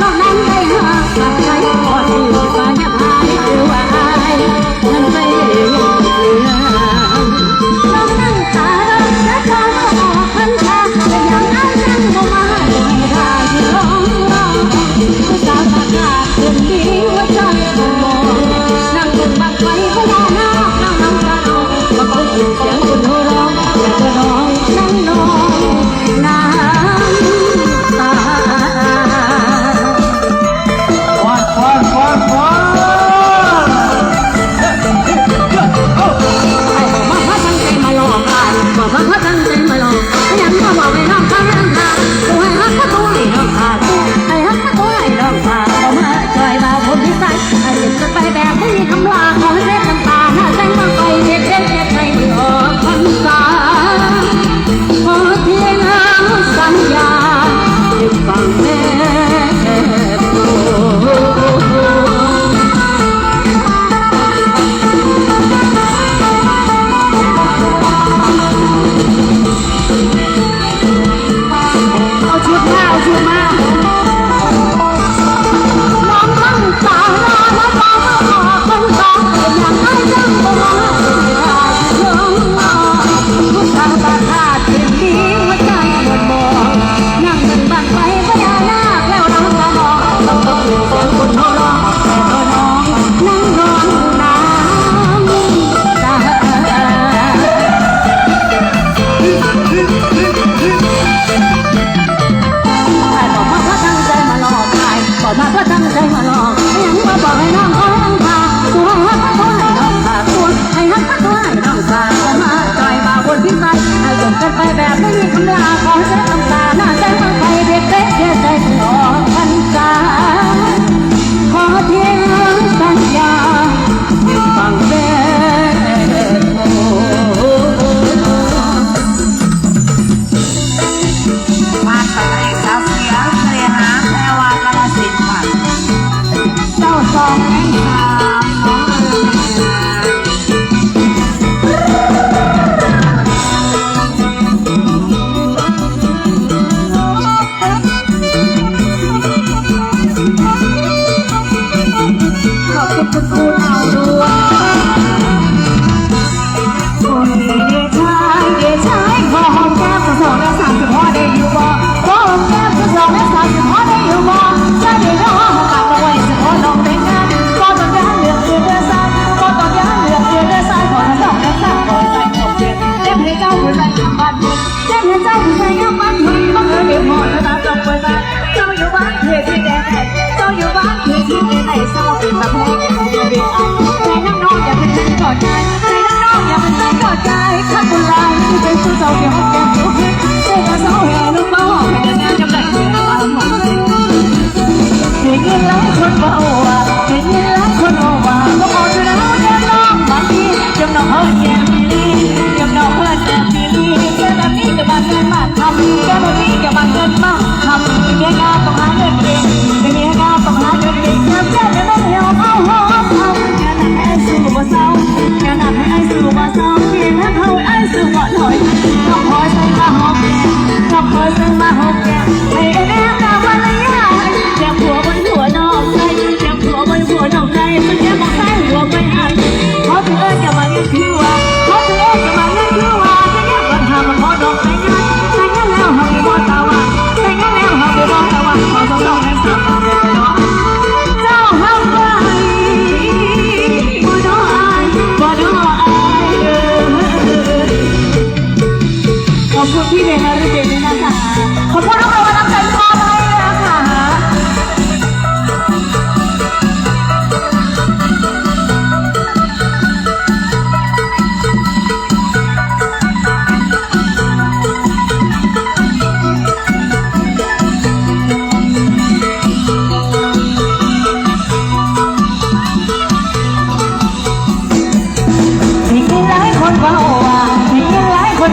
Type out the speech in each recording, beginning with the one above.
老难得呀，哎，我的。 ให้เจ้าผู้ชายยามบ้านบุญบังเอิญเดียวพอเธอตาจบเปิดตาเจ้าอยู่บ้านเขตที่แดนเจ้าอยู่บ้านเขตที่แดนไหนเศร้าเป็นตะแพงเรียนเอใจน้ำนองอย่าเป็นใจกอดใจใจน้ำนองอย่าเป็นใจกอดใจข้าบุญลายที่เป็นผู้เจ้าเกี่ยวแก้มผิวขึ้นเจ้าเสาแห่ลูกบาให้เดินงานจำได้เงินมาหมดได้ยินหลายคนว่าว่าได้ยินหลายคนว่าว่าก็พอจะแล้วแก้มน้องบางทีจำน้องเฮิร์แก้ม บบนี้จะมาเงินมาทำแกบ่มีแกบ้าเงินมาทำ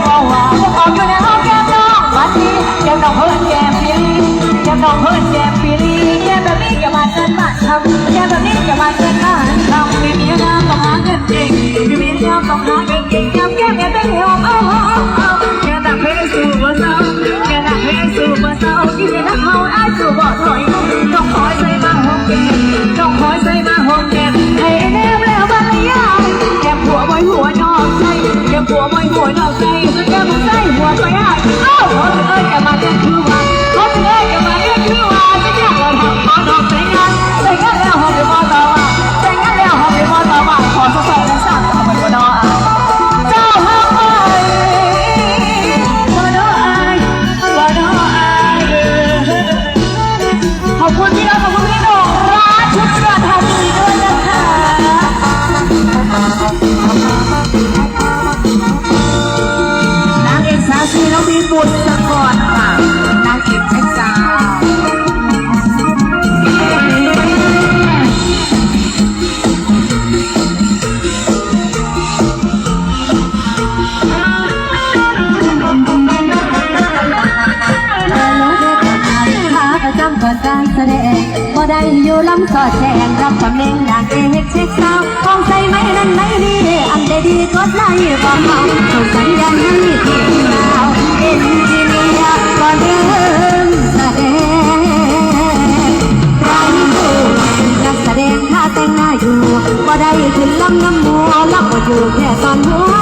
ก้มปีลีแก้มน้องเพิ่นแก้มปีลีแก้มแบบนี้อย่ามาเกินมาทำแก้มแบบนี้อย่ามาเกินมาทำมีเมียงามต้องหาเงินเก่งมีเมียงามต้องหาเงินเก่งแก้มแก้มแก้มเป็นเหี่ยวเอาเอาเอาแก้มหนักเพลงสู่บ่เศร้าแก้มหนักเพลงสู่บ่เศร้าที่นักเฮาอ้ายสู่บ่ถอยต้องคอยใส่มาหอมแก้มต้องคอยใส่มาหอมแก้มให้ หัวไว้หัวนอกใจส่วนแก้มมัน สอดแจงรับตำแหน่งนางเอ็กเช็คสาวของใส่ไหมนั้นไหนดี อันใดดีกดไลค์บอกเขาส่งสัญญาณให้ทีมดาวเอ็นจิเนียร์ก่อนเริ่มแสดงใครผู้เป็นนักแสดงถ้าแต่งหน้าอยู่บ่ได้ขึ้นลำน้ำมัวลับบ่อยู่แค่ตอนหัว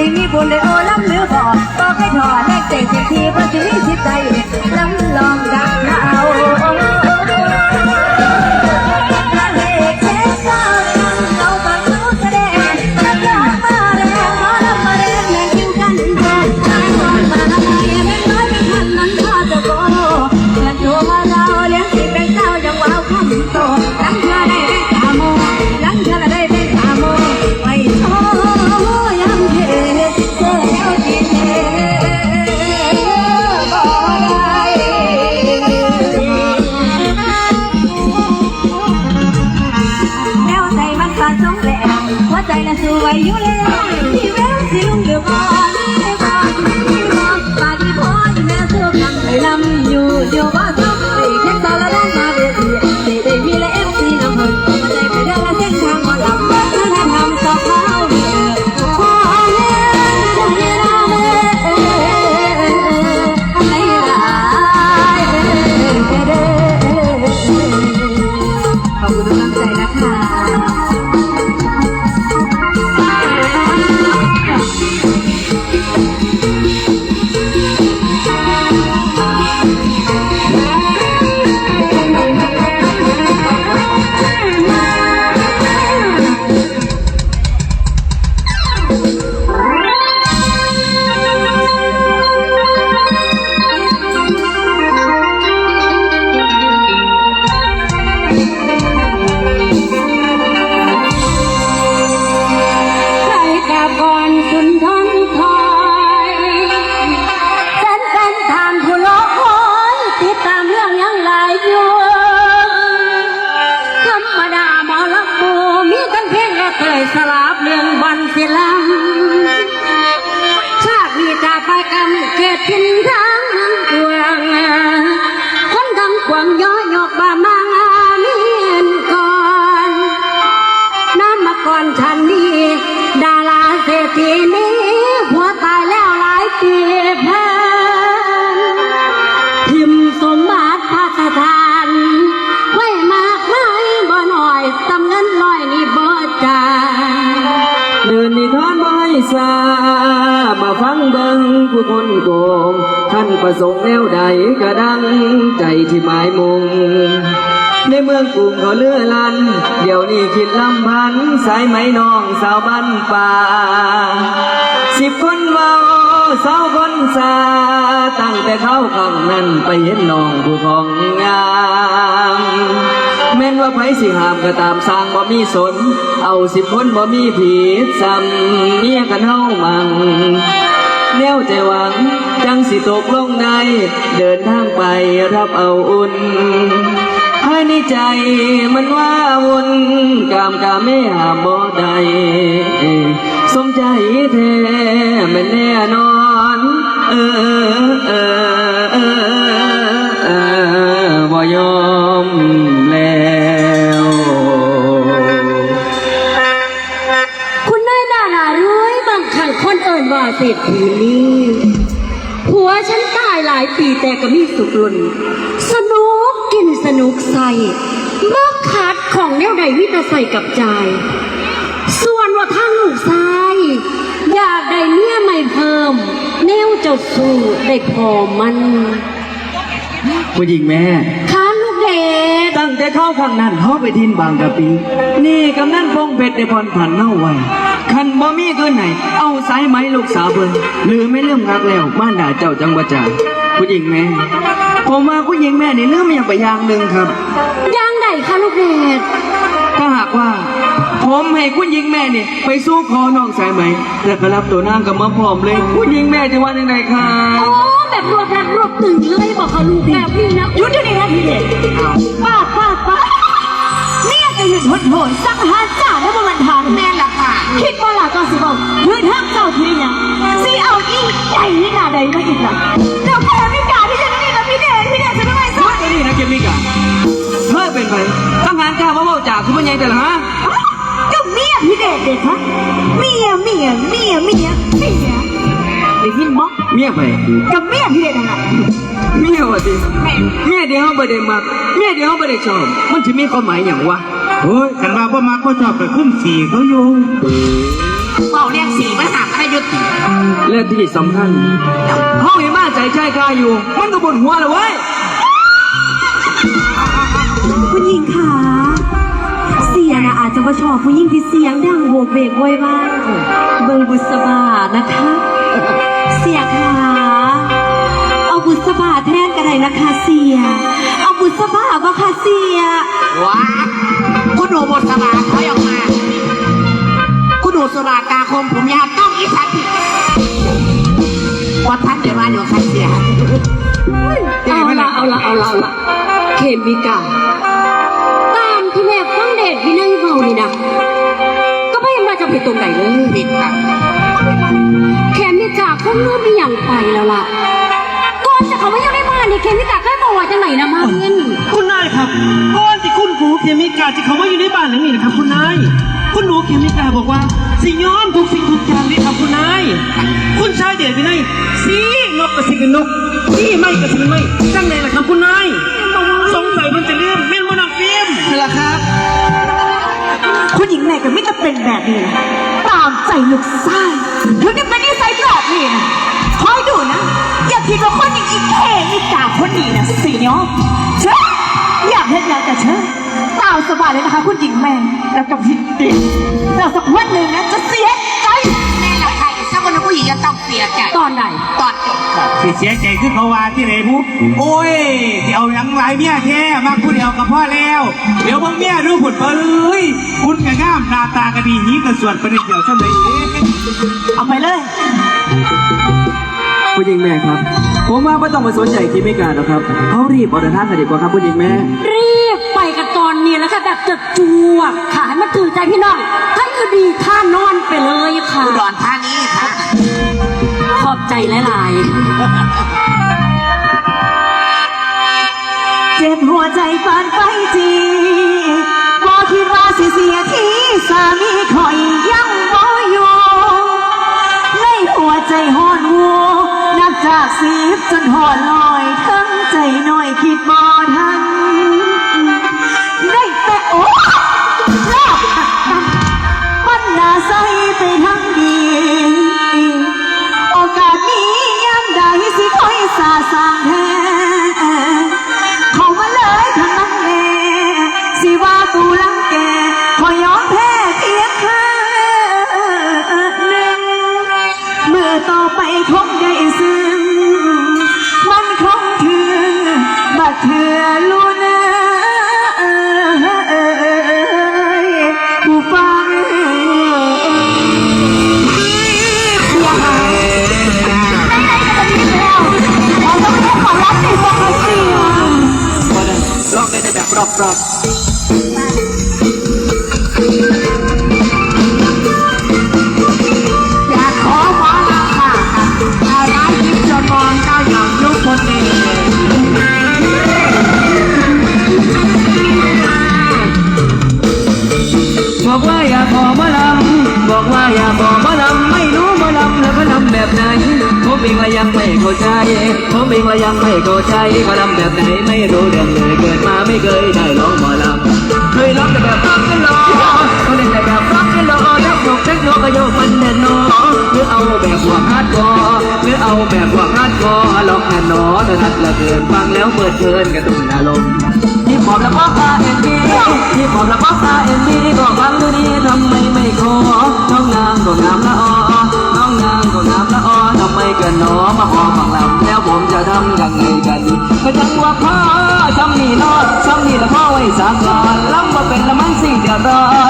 สิมีบุญได้โอ้ล้ำหรือบอกบอกให้ถอดแลกเจ็บเจ็บทีเพราะชีสิทธิ์ใจ วยอยู่แล้วที่แววสิลุงหรือบ่นี่บ่นี่ ประสงค์แนวใดก็ดังใจที่หมายมุง ในเมืองกรุงเขาเลื่อลัน เดี๋ยวนี้คิดลำพัน สายไหมน้องสาวบ้านป่า สิบคนเมาสาวคนสา ตั้งแต่เข้าข้างนั้นไปเห็นน้องผู้ของงามแม่นว่าไผสิหามก็ตามสร้างบ่มีสน เอาสิบคนบ่มีผิดซ้ำเมียกันเฮามัง แนวใจหวัง จังสิตกลงได้เดินทางไปรับเอาอุ่นภายในใจมันว่าวุ่นกามกาไม่หาบ่ได้สมใจแท้ม่นแน่นอน เออเออเออเออบ่ยอมแล้วคุณนายดาราร้ยบางครั้งคนเอิญว่าเศรษฐี ปีแต่ก็มีสุขลุนสนุกกินสนุกใส่บ่ขาดของแนวใดวิตาใส่กับใจ ส่วนว่าทางลูกชาย อยากได้เมียใหม่เพิ่ม แนวเจ้าสู้ได้พอมันผู้หญิงแม่ค้าลูกเดชตั้งแต่เข้าข้างนั้นเขาไปทินบางกะปี นี่กำนันพงเพชรได้พรผ่านเน่าไว้คันบ่มีเกินไหน เอาสายไหมลูกสาวเบิ่งหรือไม่เริ่มรักแล้วม่านด่าเจ้าจังบ่จ่า ผู้หญิงแม่ ผมว่าผู้หญิงแม่นี่เริ่มอย่างไปอย่างหนึ่งครับ ย่างไหนคะลูกเดชถ้าหากว่า ผมให้ผู้หญิงแม่นี่ไปสู้คอน้องสายไหม แล้วก็รับตัวนางกับมาพร้อมเลยผู้หญิงแม่จะว่าอย่างไรครัโอ้บแบบรวบรัดรวบตึงเลยบอกค่ะลูกแบบนี้นะหยุดเดี๋ยวนี้นะพี่เดชป้าดป้าดป้าดเนี่ยจะหยุดหดโหยสังหารจ่าแล้วมันทางแม่ล่ะค่ะ คิดว่าล่ะก็สิบอกหยุดห้ามเจ้าทีเนี่ยสิเอาอีใหญ่นี่นาใดมาอีกล่ะเจ้าแค่ไม่กล้าที่จ มาจากคุณเป็นไงแต่ละฮะก็เมียพี่เดชเด็ดฮะเมียเมียเมียเมียเมียได้ยินบ่เมียไปกับเมียพี่เดชนั่นแหละเมียว่ะสิเมียเดียวเขาไม่ได้มักเมียเดียวเขาไม่ได้ชอบมันจะมีความหมายอย่างวะโอ้ยกันว่าพ่อมาก็ชอบไปคุ้มสีเขาอยู่เป่าเรียกสีมันหักอะไรยุติและที่สำคัญห้องยังมาใจใจกายอยู่ มันก็บนหัวเลยเว้ยคุณหญิงคะเสีย นะอาจจะมาชอบผู้หญิงที่เสียงดังโวกเวกโวยวายเบิงบุษบานะคะ เสียคะเอาบุษบาแทนกันเลยนะคะเสีย เอาบุษบาบ่ค่ะเสียว้าคุณดูบทสบาถอยออกมาคุณดูสบากาคมผมยาวต้องอีสันวัดท่านเดี๋ยวมาอยู่ใครเสียเอาละเอาละเอาละเอาละเคมิกา ผิดตรงไหนเลยผิดครับเคมิกาคงเริ่มมีอย่างไปแล้วล่ะก่อนจะเขาไม่ยังได้มาเนี่ยเคมิกาเคยบอกว่าจังไหนนะมาเงินคุณนายครับก่อนที่คุณครูเคมิกาจะเข้ามาอยู่ในบ้านหลังนี้นะครับคุณนายคุณหนูเคมิกาบอกว่าสิยอมทุกสิ่งทุกอย่างเลยครับคุณนายคุณชายเดชวินัยสีนกกับสิกันนกสีไม่กับสิไม่จังไหนล่ะครับคุณนายสงสัยมันจะเลื่อมแม่นมนองฟิล์มนี่แหละครับคุณ หญิงแม่ก็ไม่จะเป็นแบบนี้นะตามใจลูกไส้ถึงจะเป็นนิสัยแบบนี้นะคอยดูนะ อย่าคิดว่าคนอย่างอีเคมีกาคนนี้นะสีเนาะเชิญอยากเห็นแล้วแต่เชิญตามสบายเลยนะคะคุณหญิงแม่แล้วกับพี่ติ๊กเราสักวันหนึ่งนะจะเสีย ต้องเสียใจตอนไหนตอนจบสิเสียใจคือเขาว่าที่ไหนผู้โอ้ยที่เอาหยังหลายเมียแท้มากผู้เดียวกับพ่อแล้ว เดี๋ยวพวกเมียรู้ผลเอ้ยคุณกะงามหน้าตาก็ดีหีกันส่วนประเดี๋ยวเท่าไหร่เองเอาไปเลยผู้หญิงแม่ครับ ผมว่าไม่ต้องมาสนใจคิดไม่การหรอกครับเขารีบออกเดินทางกันดีกว่าครับผู้หญิงแม่ รีบไปกันตอนนี้แล้วค่ะแบบจะจวกขายมาถือใจพี่น้องท่านก็ดีท่านอนไปเลยค่ะอุดรธานีค่ะข อบใจหลายๆเจ็บหัวใจปานไปจีบอคิดว่าสิเสียทีสามีคอยยังบ่อยู่ในหัวใจหอนวัวนับจากสิบจนหอนลอยทั้งใจหน่อยคิดบ่ องได้แต่แบบรอบอยากขอหมอลำค่ะเอาร้ายยิ้มจนมองเจ้าหยองยุคคนเองบอกว่าอย่าขอมาลำบอกว่าอย่ากขอมาลำไม่รู้มาลำแล้วก็ลำแบบไหนผมเองก็ยังไม่เข้าใจผมเองก็ยังไม่เข้าใจก็ลำแบบไหนไม่รู้ หรือเอาแบบหัวฮาร์ดคอร์หรือเอาแบบหัวฮาร์ดคอร์ลองแน่นอนนัดละเกินฟังแล้วเปิดเกินกระตุ้นอารมณ์ที่ผมและพ่อตาเอ็นดีที่ผมและพ่อตาเอ็นดีก็ฟังดูดีทำไมไม่ขอน้องนางก็งามละออน้องนางก็งามละออทำไมกินหนอมาหอมบังลำแล้วผมจะทำยังไงกันก็จังว่าพ่อซ้ำนี่นอซ้ำนี่ละพ่อไว้สากอนลำมาเป็นละมันสิ่เดือดร้อนเดือด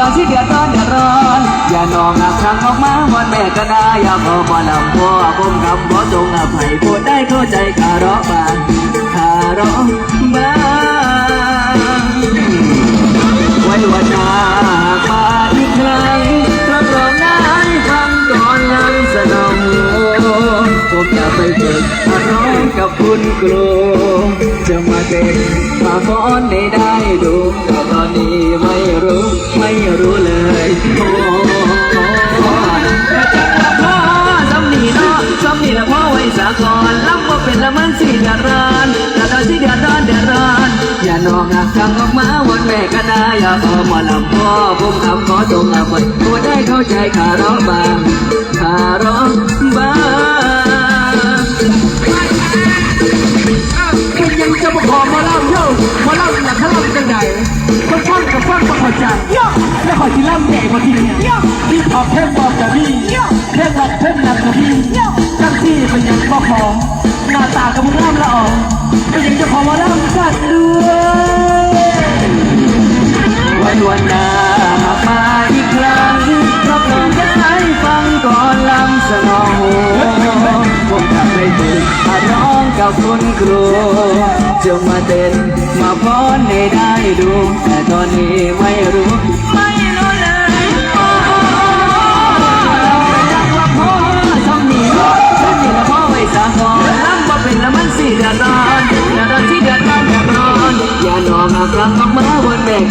ร้อนสิเดือดร้อนเดือดร้อน อย่านองหักทางออกมาวันแม่ก็นาอย่าพอมาลำพ่อผมคำขอจงอภัยโปรดได้เข้าใจคาร้องบ้างคาร้องบ้างไว้วันหน้ามาอีกครั้งรับรองได้ฟังก่อนลังสนองผมจะไปฝึกมาร้องกับคุณครูจะมาเต้นมาฟ้อนได้ได้ดู ไม่รู้ไม่รู้เลยโอ้จะจับพ่อซ้ำนี่เนาะซ้ำนี่ละพ่อไว้สากอนรับว่าเป็นละมันสิเดือดร้อนแต่ตอนสิเดือดร้อนเดือดร้อนอย่านองหักทางออกมาวันแม่ก็นาอยากออกมาลำพ่อผมคำขอจงอภัยตัวได้เข้าใจขาร้องบางขาร้องบางเป็นยังจะมาขอ มาเล่าเย้ามาเล่าหลักขลังจังใดคนฟังกับฟังมาเข้าใจแล้วขอที่ล่ำใหญ่มาทีเนี่ยที่ขอบเพ่งบอกกับพี่เพ่งหลักเพ่งหลักกับพี่จังที่เป็นยังบ่ขอหน้าตากับมึงล่ำละออกเป็นยังจะขอมาเล่ากันด้วยวันวันหน้ามาอีกครั้งรับรองจะให้ฟังก่อนลำสนองผมทำให้ถึงมาร้องกับคุณครู จะมาเต้นมาพอนให้ได้ดู แต่ตอนนี้ไม่รู้ไม่รู้เลยจักว่าพ่อทำนี่ทำนี่ลพ่อไว้สาก่อนรับมาเป็นละมันสี่เดือนร้นเดืที่เดือนร้ออยาอนอย่านอนมากลางออกมาวันแดก